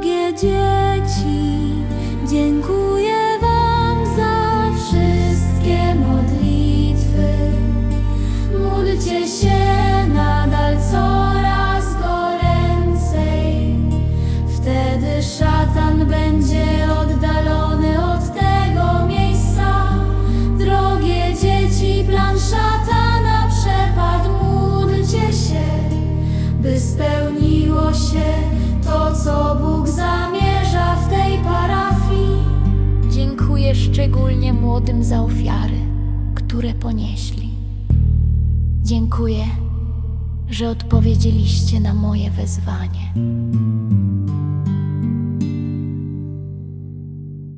别揭起坚固 szczególnie młodym za ofiary, które ponieśli. Dziękuję, że odpowiedzieliście na moje wezwanie.